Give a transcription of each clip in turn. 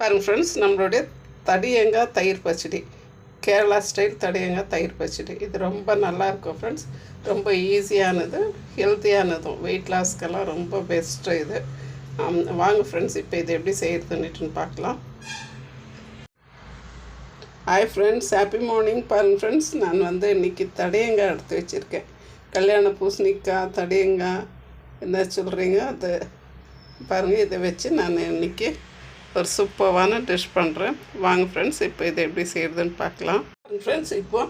பாருங்கள் ஃப்ரெண்ட்ஸ் நம்மளுடைய தடியங்காய் தயிர் பச்சடி. கேரளா ஸ்டைல் தடியங்காய் தயிர் பச்சடி. இது ரொம்ப நல்லாயிருக்கும் ஃப்ரெண்ட்ஸ் ரொம்ப ஈஸியானது ஹெல்த்தியானதும் வெயிட் லாஸ்க்கெல்லாம் ரொம்ப பெஸ்ட்டு இது. வாங்க ஃப்ரெண்ட்ஸ் இப்போ இது எப்படி செய்கிறதுன்னுட்டுன்னு பார்க்கலாம் ஹாய் ஃப்ரெண்ட்ஸ் ஹாப்பி மார்னிங் பாருங்கள் ஃப்ரெண்ட்ஸ் நான் வந்து இன்றைக்கி தடியங்காய் எடுத்து வச்சுருக்கேன். கல்யாண பூசணிக்காய் தடியங்காய் என்ன சொல்கிறீங்க அது? பாருங்கள் இதை வச்சு நான் இன்றைக்கி ஒரு சூப்பரான டிஷ் பண்ணுறேன் வாங்க ஃப்ரெண்ட்ஸ் இப்போ இதை எப்படி செய்கிறதுன்னு பார்க்கலாம். ஃப்ரெண்ட்ஸ் இப்போ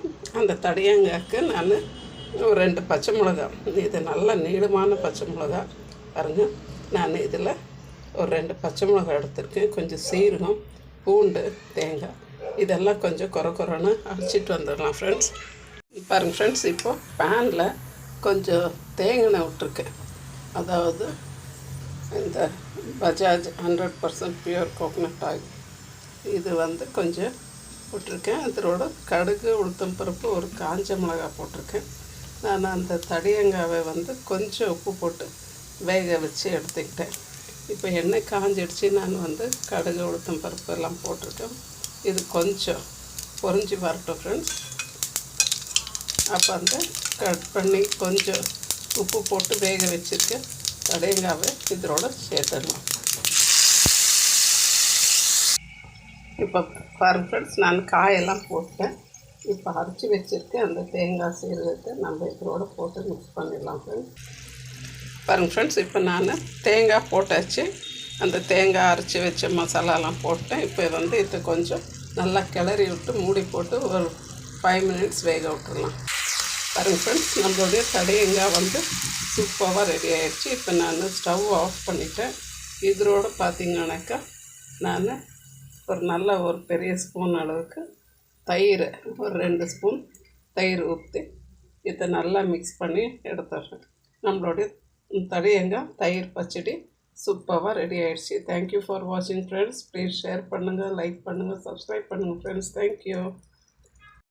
அந்த தடியங்காக்கு நான் ஒரு ரெண்டு பச்சை மிளகா இது நல்ல நீளமான பச்சை மிளகா பாருங்கள் நான் இதில் ஒரு ரெண்டு பச்சை மிளகா எடுத்திருக்கேன். கொஞ்சம் சீரகம் பூண்டு தேங்காய் இதெல்லாம் கொஞ்சம் குறை குறைன்னு அரைச்சிட்டு வந்துடலாம் ஃப்ரெண்ட்ஸ் பாருங்கள் ஃப்ரெண்ட்ஸ் இப்போது பேனில் கொஞ்சம் தேங்காய் விட்டுருக்கேன். அதாவது இந்த Bajaj hundred percent pure coconut oil இது வந்து கொஞ்சம் போட்டிருக்கேன். அதோட கடுகு உளுத்தம் பருப்பு ஒரு காஞ்ச மிளகாய் போட்டிருக்கேன். நான் அந்த தடியங்காவை வந்து கொஞ்சம் உப்பு போட்டு வேக வச்சு எடுத்துக்கிட்டேன். இப்போ எண்ணெய் காஞ்சிடுச்சு. நான் வந்து கடுகு உளுத்தம் பருப்பு எல்லாம் போட்டிருக்கேன். இது கொஞ்சம் பொறிஞ்சி வரட்டும் ஃப்ரெண்ட்ஸ் அப்போ அந்த கட் பண்ணி கொஞ்சம் உப்பு போட்டு வேக வச்சுருக்கேன். தடையங்காவை இதோட சேர்த்துடலாம் இப்போ பாருங்க ஃப்ரெண்ட்ஸ் நான் காயெல்லாம் போட்டேன். இப்போ அரைச்சி வச்சுருக்கேன். அந்த தேங்காய் சீரகத்தை நம்ம இதோட போட்டு மிக்ஸ் பண்ணிடலாம் ஃப்ரெண்ட்ஸ் பாருங்க ஃப்ரெண்ட்ஸ் இப்போ நான் தேங்காய் போட்டாச்சு. அந்த தேங்காய் அரைச்சி வச்ச மசாலாலாம் போட்டேன். இப்போ வந்து இது கொஞ்சம் நல்லா கிளறி விட்டு மூடி போட்டு ஒரு ஃபைவ் மினிட்ஸ் வேக விட்டுறலாம். பாருங்கள் ஃப்ரெண்ட்ஸ் நம்மளுடைய தடையங்காய் வந்து சூப்பராக ரெடி ஆயிடுச்சு. இப்போ நான் ஸ்டவ் ஆஃப் பண்ணிட்டேன். இதோடு பார்த்திங்கனாக்கா நான் ஒரு நல்ல ஒரு பெரிய ஸ்பூன் அளவுக்கு தயிர் ஒரு ரெண்டு ஸ்பூன் தயிர் ஊற்றி இதை நல்லா மிக்ஸ் பண்ணி எடுத்துடுறேன். நம்மளுடைய தடியங்காய் தயிர் பச்சடி சூப்பராக ரெடி ஆயிடுச்சு. தேங்க்யூ ஃபார் வாட்சிங் ஃப்ரெண்ட்ஸ் ப்ளீஸ் ஷேர் பண்ணுங்கள் லைக் பண்ணுங்கள் சப்ஸ்கிரைப் பண்ணுங்கள் ஃப்ரெண்ட்ஸ் தேங்க்யூ